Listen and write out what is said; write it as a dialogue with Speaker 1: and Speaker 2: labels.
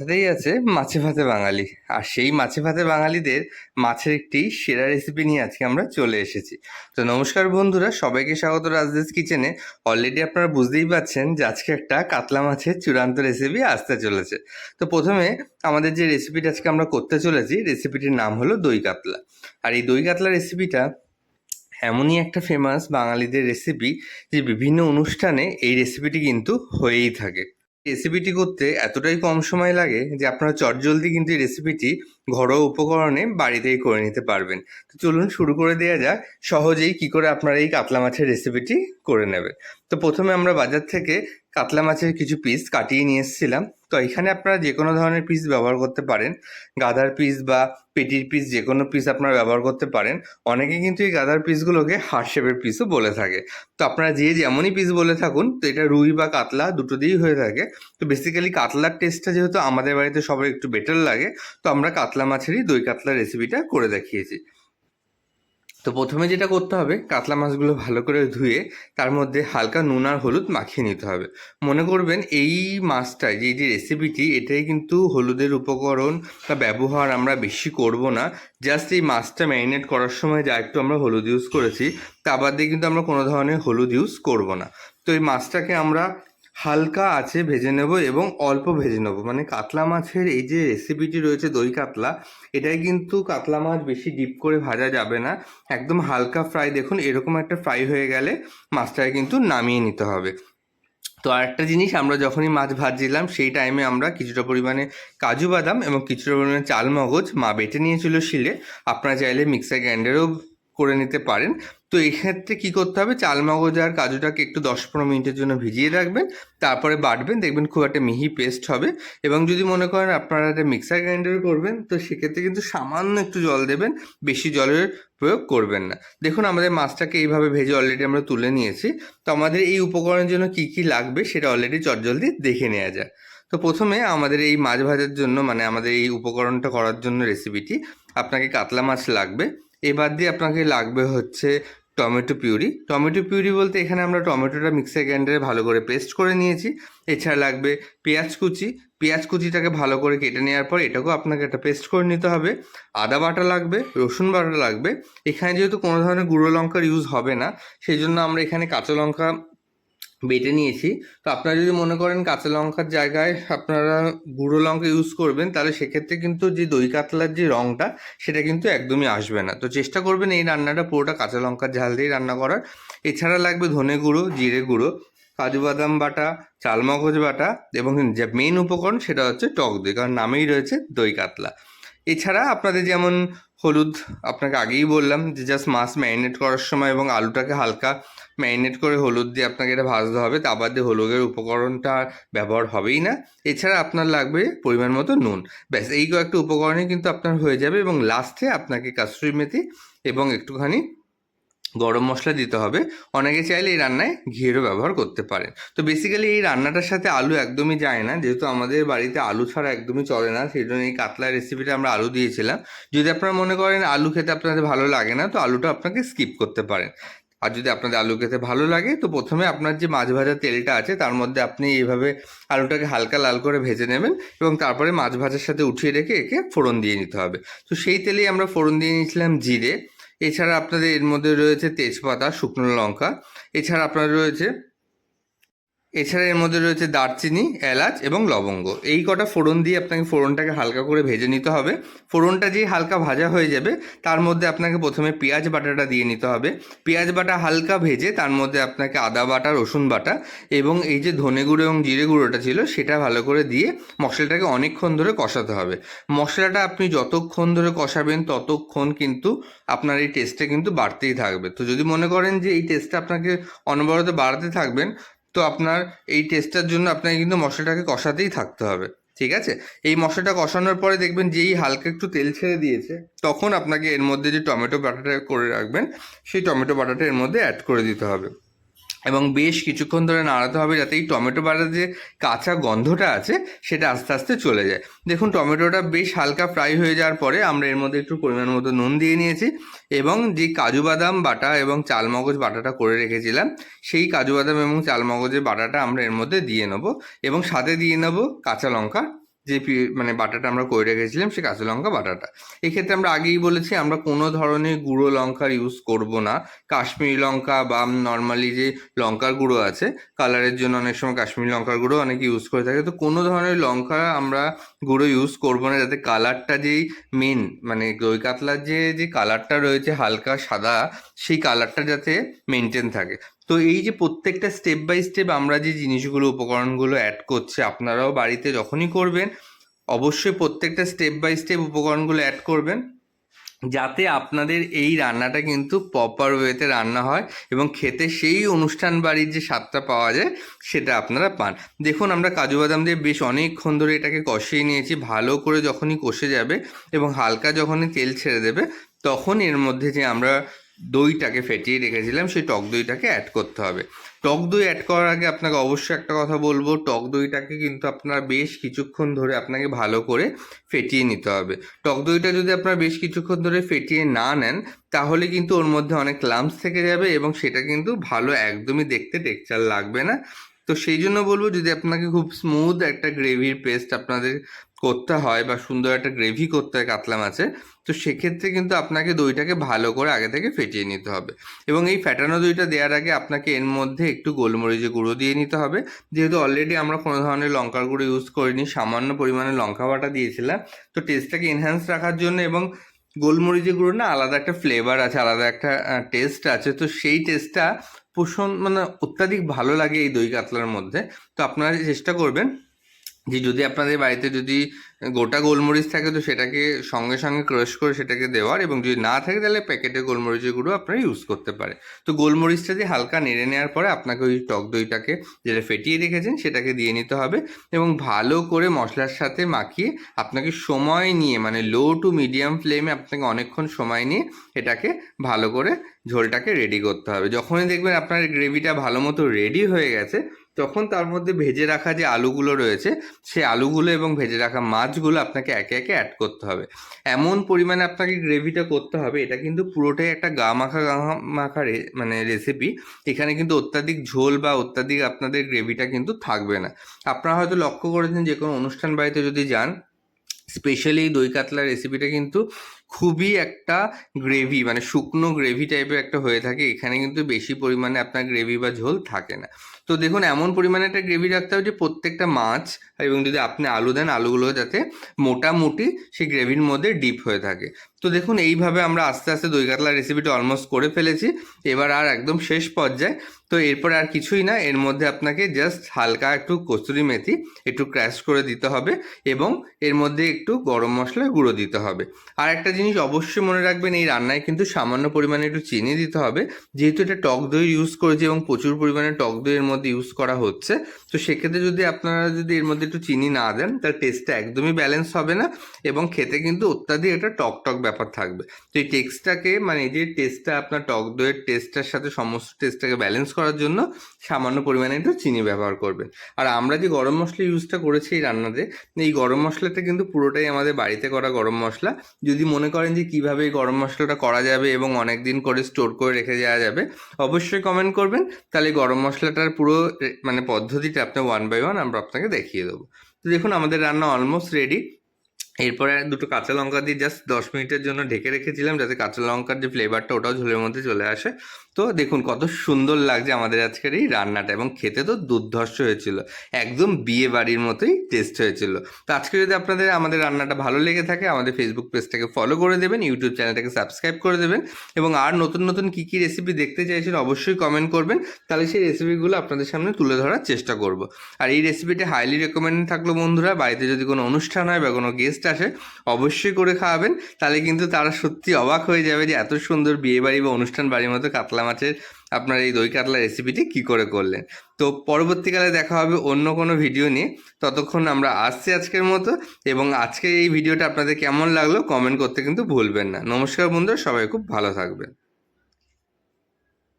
Speaker 1: কথাতেই আছে মাছে ভাতে বাঙালি। আর সেই মাছে ভাতে বাঙালিদের মাছের একটি সেরা রেসিপি নিয়ে আজকে আমরা চলে এসেছি। তো নমস্কার বন্ধুরা, সবাইকে স্বাগত রাজদেশ কিচেনে অলরেডি আপনারা বুঝতেই পাচ্ছেন যে আজকে একটা কাতলা মাছের চূড়ান্ত রেসিপি আসতে চলেছে। তো প্রথমে আমাদের যে রেসিপিটা আজকে আমরা করতে চলেছি রেসিপিটির নাম হলো দই কাতলা। আর এই দই কাতলা রেসিপিটা এমনই একটা ফেমাস বাঙালিদের রেসিপি যে বিভিন্ন অনুষ্ঠানে এই রেসিপিটি কিন্তু হয়েই থাকে। রেসিপিটি করতে এতটাই কম সময় লাগে যে আপনারা চটজলদি কিন্তু এই রেসিপিটি ঘরোয়া উপকরণে বাড়িতেই করে নিতে পারবেন। তো চলুন শুরু করে দেওয়া যাক, সহজেই কি করে আপনারা এই কাতলা মাছের রেসিপিটি করে নেবেন। তো প্রথমে আমরা বাজার থেকে কাতলা মাছের কিছু পিস কাটিয়ে নিয়ে এসেছিলাম। তো এখানে আপনারা যে কোনো ধরনের পিস ব্যবহার করতে পারেন। গাদার পিস বা পেটির পিস যে কোনো পিস আপনারা ব্যবহার করতে পারেন। অনেকে কিন্তু এই গাধার পিসগুলোকে হার্ট শেপের পিসও বলে থাকে। তো আপনারা যে যেমনই পিস বলে থাকুন, তো এটা রুই বা কাতলা দুটো দিয়েই হয়ে থাকে। তো বেসিক্যালি কাতলার টেস্টটা যেহেতু আমাদের বাড়িতে সবার একটু বেটার লাগে, তো আমরা কাতলা মাছেরই দই কাতলা রেসিপিটা করে দেখিয়েছি। তো প্রথমে যেটা করতে হবে, কাতলা মাছগুলো ভালো করে ধুয়ে তার মধ্যে হালকা নুন আর হলুদ মাখিয়ে নিতে হবে। মনে করবেন এই মাছটায়, যে যে রেসিপিটি এটাই কিন্তু হলুদের উপকরণ বা ব্যবহার আমরা বেশি করব না। জাস্ট এই মাছটা ম্যারিনেট করার সময় যা একটু আমরা হলুদ ইউজ করেছি, তা বাদ দিয়ে কিন্তু আমরা কোনো ধরনের হলুদ ইউজ করব না। তো এই মাছটাকে আমরা হালকা আছে ভেজে নেব এবং অল্প ভেজে নেব। মানে কাতলা মাছের এই যে রেসিপিটি রয়েছে দই কাতলা, এটাই কিন্তু কাতলা মাছ বেশি ডিপ করে ভাজা যাবে না। একদম হালকা ফ্রাই দেখুন এরকম একটা ফ্রাই হয়ে গেলে মাছটাকে কিন্তু নামিয়ে নিতে হবে। তো আরেকটা জিনিস, আমরা যখনই মাছ ভাজছিলাম, সেই টাইমে আমরা কিছুটা পরিমাণে কাজু বাদাম এবং কিছুটা পরিমাণে চাল মগজ মা বেটে নিয়েছিল শিলে। আপনারা চাইলে মিক্সার গ্রাইন্ডারেও করে নিতে পারেন। তো এক্ষেত্রে কী করতে হবে? চাল মগজ আর কাজুটাকে একটু দশ পনেরো মিনিটের জন্য ভিজিয়ে রাখবেন। তারপরে বাটবেন। দেখবেন খুব একটা মিহি পেস্ট হবে। এবং যদি মনে করেন আপনারা একটা মিক্সার গ্রাইন্ডার করবেন, তো সেক্ষেত্রে কিন্তু সামান্য একটু জল দেবেন। বেশি জলের প্রয়োগ করবেন না। দেখুন, আমাদের মাছটাকে এইভাবে ভেজে অলরেডি আমরা তুলে নিয়েছি। তো আমাদের এই উপকরণের জন্য কি কি লাগবে সেটা অলরেডি চটজলদি দেখে নেওয়া যায় তো প্রথমে আমাদের এই মাছ ভাজার জন্য মানে আমাদের এই উপকরণটা করার জন্য রেসিপিটি আপনাকে কাতলা মাছ লাগবে। এবার দিয়ে আপনাকে লাগবে হচ্ছে টমেটো পিউরি। টমেটো পিউরি বলতে এখানে আমরা টমেটোটা মিক্সার গ্রাইন্ডারে ভালো করে পেস্ট করে নিয়েছি। এছাড়া লাগবে পেঁয়াজ কুচি। পেঁয়াজ কুচিটাকে ভালো করে কেটে নেওয়ার পর এটাকেও আপনাকে একটা পেস্ট করে নিতে হবে। আদা বাটা লাগবে, রসুন বাটা লাগবে। এখানে যেহেতু কোনো ধরনের গুঁড়ো লঙ্কার ইউজ হবে না সেই জন্য আমরা এখানে কাঁচা লঙ্কা বেটে নিয়েছি। তো আপনারা যদি মনে করেন কাঁচা লঙ্কার জায়গায় আপনারা গুঁড়ো লঙ্কা ইউজ করবেন, তাহলে সেক্ষেত্রে কিন্তু যে দই কাতলার যে রঙটা সেটা কিন্তু একদমই আসবে না। তো চেষ্টা করবেন এই রান্নাটা পুরোটা কাঁচা লঙ্কার ঝাল দিয়ে রান্না করার। এছাড়া লাগবে ধনে গুঁড়ো, জিরে গুঁড়ো, কাজু বাদাম বাটা চালমগজ বাটা এবং যে মেন উপকরণ সেটা হচ্ছে টক দই, কারণ নামেই রয়েছে দই কাতলা। এছাড়া আপনাদের যেমন হলুদ আপনাকে আগেই বললাম যে জাস্ট মাছ ম্যারিনেট করার সময় এবং আলুটাকে হালকা ম্যারিনেট করে হলুদ দিয়ে আপনাকে এটা ভাজতে হবে, তা বাদ হলুদের উপকরণটা ব্যবহার হবেই না। এছাড়া আপনার লাগবে পরিমাণ মতো নুন। ব্যাস, এই কয়েকটা উপকরণে কিন্তু আপনার হয়ে যাবে এবং লাস্টে আপনাকে কাস্তুরি মেথি এবং একটুখানি গরম মশলা দিতে হবে। অনেকে চাইলে এই রান্নায় ঘিয়েরও ব্যবহার করতে পারেন। তো বেসিক্যালি এই রান্নাটার সাথে আলু একদমই যায় না। যেহেতু আমাদের বাড়িতে আলু ছাড়া একদমই চলে না সেই জন্য এই কাতলা রেসিপিটা আমরা আলু দিয়েছিলাম। যদি আপনারা মনে করেন আলু খেতে আপনাদের ভালো লাগে না, তো আলুটা আপনাকে স্কিপ করতে পারেন। আর যদি আপনাদের আলু খেতে ভালো লাগে, তো প্রথমে আপনার যে মাছ ভাজার তেলটা আছে, তার মধ্যে আপনি এইভাবে আলুটাকে হালকা লাল করে ভেজে নেবেন এবং তারপরে মাছ ভাজার সাথে উঠিয়ে রেখে একে ফোড়ন দিয়ে নিতে হবে। তো সেই তেলেই আমরা ফোড়ন দিয়ে নিয়েছিলাম জিরে। এছাড়া আপনাদের এর মধ্যে রয়েছে তেজপাতা শুকনো লঙ্কা। এছাড়া আপনার রয়েছে এছাড়া এর মধ্যে রয়েছে দারচিনি, এলাচ এবং লবঙ্গ। এই কটা ফোড়ন দিয়ে আপনাকে ফোড়নটাকে হালকা করে ভেজে নিতে হবে। ফোড়নটা যেই হালকা ভাজা হয়ে যাবে, তার মধ্যে আপনাকে প্রথমে পেঁয়াজ বাটাটা দিয়ে নিতে হবে। পেঁয়াজ বাটা হালকা ভেজে তার মধ্যে আপনাকে আদা বাটা, রসুন বাটা এবং এই যে ধনে গুঁড়ো এবং জিরে গুঁড়োটা ছিল, সেটা ভালো করে দিয়ে মশলাটাকে অনেকক্ষণ ধরে কষাতে হবে। মশলাটা আপনি যতক্ষণ ধরে কষাবেন, ততক্ষণ কিন্তু আপনার এই টেস্টটা কিন্তু বাড়তেই থাকবে। তো যদি মনে করেন যে এই টেস্টটা আপনাকে অনবরত বাড়াতে থাকবেন তো আপনার এই টেস্টটার জন্য আপনাকে কিন্তু মশলাটাকে কষাতেই থাকতে হবে, ঠিক আছে? এই মশলাটা কষানোর পরে দেখবেন যেই হালকা একটু তেল ছেড়ে দিয়েছে, তখন আপনাকে এর মধ্যে যে টমেটো বাটাটা করে রাখবেন, সেই টমেটো বাটাটা এর মধ্যে অ্যাড করে দিতে হবে। এবং বেশ কিছুক্ষণ ধরে নাড়াতে হবে যাতে এই টমেটো বাটার যে কাঁচা গন্ধটা আছে, সেটা আস্তে আস্তে চলে যায়। দেখুন, টমেটোটা বেশ হালকা ফ্রাই হয়ে যাওয়ার পরে আমরা এর মধ্যে একটু পরিমাণ মতো নুন দিয়ে নিয়েছি এবং যে কাজু বাদাম বাটা এবং চালমগজ বাটাটা করে রেখেছিলাম, সেই কাজু বাদাম এবং চালমগজের বাটাটা আমরা এর মধ্যে দিয়ে নেব এবং সাথে দিয়ে নেব কাঁচা লঙ্কা যে মানে বাটাটা আমরা করে রেখেছিলাম সেই কাঁচা লঙ্কা বাটাটা। এক্ষেত্রে আমরা আগেই বলেছি আমরা কোনো ধরনের গুঁড়ো লঙ্কার ইউজ করব না। কাশ্মীরি লঙ্কা বা নর্মালি যে লঙ্কার গুঁড়ো আছে কালারের জন্য অনেক সময় কাশ্মীরি লঙ্কার গুঁড়ো অনেকে ইউজ করে থাকে। তো কোনো ধরনের লঙ্কা আমরা গুঁড়ো ইউজ করব না যাতে কালারটা যেই মেন মানে দই কাতলার যে যে কালারটা রয়েছে হালকা সাদা, সেই কালারটা যাতে মেনটেন থাকে। তো এই যে প্রত্যেকটা স্টেপ বাই স্টেপ আমরা যে জিনিসগুলো, উপকরণগুলো অ্যাড করছি, আপনারাও বাড়িতে যখনই করবেন, অবশ্যই প্রত্যেকটা স্টেপ বাই স্টেপ উপকরণগুলো অ্যাড করবেন, যাতে আপনাদের এই রান্নাটা কিন্তু প্রপার ওয়েতে রান্না হয় এবং খেতে সেই অনুষ্ঠান বাড়ির যে স্বাদটা পাওয়া যায়, সেটা আপনারা পান। দেখুন, আমরা কাজু বাদাম দিয়ে বেশ অনেকক্ষণ ধরে এটাকে কষিয়ে নিয়েছি, ভালো করে যখনই কষে যাবে এবং হালকা যখনই তেল ছেড়ে দেবে, তখন এর মধ্যে যে আমরা দইটাকে ফেটিয়ে রেখেছিলাম, সেই টক দইটাকে অ্যাড করতে হবে। টক দই অ্যাড করার আগে আপনাকে অবশ্যই একটা কথা বলব, টক দইটাকে কিন্তু আপনার বেশ কিছুক্ষণ ধরে আপনাকে ভালো করে ফেটিয়ে নিতে হবে। টক দইটা যদি আপনার বেশ কিছুক্ষণ ধরে ফেটিয়ে না নেন, তাহলে কিন্তু ওর মধ্যে অনেক লাম্পস থেকে যাবে এবং সেটা কিন্তু ভালো একদমই দেখতে টেক্সচার লাগবে না। তো সেই জন্য বলব, যদি আপনাকে খুব স্মুথ একটা গ্রেভির পেস্ট আপনাদের করতে হয় বা সুন্দর একটা গ্রেভি করতে হয়, কাতলা মাছের, তো সেক্ষেত্রে কিন্তু আপনাকে দইটাকে ভালো করে আগে থেকে ফেটিয়ে নিতে হবে। এবং এই ফ্যাটানো দইটা দেওয়ার আগে আপনাকে এর মধ্যে একটু গোলমরিচের গুঁড়ো দিয়ে নিতে হবে। যেহেতু অলরেডি আমরা কোনো ধরনের লঙ্কার গুঁড়ো ইউজ করিনি, সামান্য পরিমাণে লঙ্কা বাটা দিয়েছিলাম, তো টেস্টটাকে এনহ্যান্স রাখার জন্য এবং গোলমরিচের গুঁড়ো না আলাদা একটা ফ্লেভার আছে, আলাদা একটা টেস্ট আছে, তো সেই টেস্টটা পোষণ মানে অত্যাধিক ভালো লাগে এই দই কাতলার মধ্যে। তো আপনারা চেষ্টা করবেন যে যদি আপনাদের বাড়িতে যদি গোটা গোলমরিচ থাকে, তো সেটাকে সঙ্গে সঙ্গে ক্রাশ করে সেটাকে দেওয়ার এবং যদি না থাকে, তাহলে প্যাকেটে গোলমরিচের গুঁড়ো আপনারা ইউজ করতে পারে তো গোলমরিচটা দিয়ে হালকা নেড়ে নেওয়ার পরে আপনাকে ওই টক দইটাকে যেটা ফেটিয়ে রেখেছেন, সেটাকে দিয়ে নিতে হবে এবং ভালো করে মশলার সাথে মাখিয়ে আপনাকে সময় নিয়ে মানে লো টু মিডিয়াম ফ্লেমে আপনাকে অনেকক্ষণ সময় নিয়ে এটাকে ভালো করে ঝোলটাকে রেডি করতে হবে। যখনই দেখবেন আপনার গ্রেভিটা ভালো মতো রেডি হয়ে গেছে তখন তার মধ্যে ভেজে রাখা যে আলুগুলো রয়েছে সেই আলুগুলো এবং ভেজে রাখা মাছগুলো আপনাকে একে একে অ্যাড করতে হবে। এমন পরিমাণে আপনাকে গ্রেভিটা করতে হবে, এটা কিন্তু পুরোটাই একটা গা মাখা গা মাখা মানে রেসিপি এখানে কিন্তু অত্যাধিক ঝোল বা অত্যাধিক আপনাদের গ্রেভিটা কিন্তু থাকবে না। আপনারা হয়তো লক্ষ্য করেছেন যে কোনো অনুষ্ঠান বাড়িতে যদি যান স্পেশালি এই দই কাতলা রেসিপিটা কিন্তু খুবই একটা গ্রেভি মানে শুকনো গ্রেভি টাইপের একটা হয়ে থাকে, এখানে কিন্তু বেশি পরিমাণে আপনার গ্রেভি বা ঝোল থাকে না। তো দেখুন, এমন পরিমাণে একটা গ্রেভি রাখতে হবে যে প্রত্যেকটা মাছ এবং যদি আপনি আলু দেন আলুগুলো যাতে মোটামুটি সেই গ্রেভির মধ্যে ডিপ হয়ে থাকে। তো দেখুন, এইভাবে আমরা আস্তে আস্তে দই কাতলা রেসিপিটা অলমোস্ট করে ফেলেছি। এবার আর একদম শেষ পর্যায়ে, তো এরপর আর কিছুই না, এর মধ্যে আপনাকে জাস্ট হালকা একটু কস্তুরি মেথি একটু ক্র্যাশ করে দিতে হবে এবং এর মধ্যে একটু গরম মশলার গুঁড়ো দিতে হবে। আর একটা জিনিস অবশ্যই মনে রাখবেন, এই রান্নায় কিন্তু সামান্য পরিমাণে একটু চিনি দিতে হবে। যেহেতু এটা টক দই ইউজ করেছি এবং প্রচুর পরিমাণে টক দইয়ের মধ্যে ইউজ করা হচ্ছে। তো সেক্ষেত্রে যদি আপনারা যদি এর মধ্যে একটু চিনি না দেন তার টেস্টটা একদমই ব্যালেন্স হবে না এবং খেতে কিন্তু অত্যাধিক একটা টক টক ব্যাপার থাকবে। তো এই টেক্সটাকে মানে যে টেস্টটা আপনার টক দইয়ের টেস্টটার সাথে সমস্ত টেস্টটাকে ব্যালেন্স করার জন্য সামান্য পরিমাণে একটু চিনি ব্যবহার করবেন। আর আমরা যে গরম মশলা ইউজটা করেছি এই রান্নাতে, এই গরম মশলাটা কিন্তু পুরোটাই আমাদের বাড়িতে করা গরম মশলা। যদি মনে করেন যে কীভাবে এই গরম মশলাটা করা যাবে এবং অনেক দিন করে স্টোর করে রেখে যাওয়া যাবে, অবশ্যই কমেন্ট করবেন। তাহলে গরম মশলাটার পুরো এ, মানে পদ্ধতিটা আপনি ওয়ান বাই ওয়ান আমরা আপনাকে দেখিয়ে দেবো। তো দেখুন আমাদের রান্না অলমোস্ট রেডি এরপরে দুটো কাঁচা লঙ্কা দিয়ে জাস্ট দশ মিনিটের জন্য ঢেকে রেখেছিলাম যাতে কাঁচা লঙ্কার যে ফ্লেভারটা ওটাও ঝোলের মধ্যে চলে আসে। তো দেখুন, কত সুন্দর লাগছে আমাদের আজকের এই রান্নাটা এবং খেতে তো দুর্ধর্ষ হয়েছিল। একদম বিয়ে বাড়ির মতোই টেস্ট হয়েছিল। তো আজকে যদি আপনাদের আমাদের রান্নাটা ভালো লেগে থাকে, আমাদের ফেসবুক পেজটাকে ফলো করে দেবেন ইউটিউব চ্যানেলটাকে সাবস্ক্রাইব করে দেবেন এবং আর নতুন নতুন কী কী রেসিপি দেখতে চাইছেন অবশ্যই কমেন্ট করবেন। তাহলে সেই রেসিপিগুলো আপনাদের সামনে তুলে ধরার চেষ্টা করব। আর এই রেসিপিটা হাইলি রেকমেন্ড থাকল বন্ধুরা, বাড়িতে যদি কোনো অনুষ্ঠান হয় বা কোনো গেস্ট আসে, অবশ্যই করে খাওয়াবেন। তাহলে কিন্তু তারা সত্যি অবাক হয়ে যাবে যে এত সুন্দর বিয়ে বাড়ি বা অনুষ্ঠান বাড়ির মতো কাতলা মাছের আপনার এই দই কাতলা রেসিপিটি কি করে করলেন? তো পরবর্তীকালে দেখা হবে অন্য কোনো ভিডিও নিয়ে। ততক্ষণ আমরা আসছি আজকের মতো এবং আজকে এই ভিডিওটা আপনাদের কেমন লাগল কমেন্ট করতে কিন্তু ভুলবেন না। নমস্কার বন্ধুরা, সবাই খুব ভালো থাকবেন।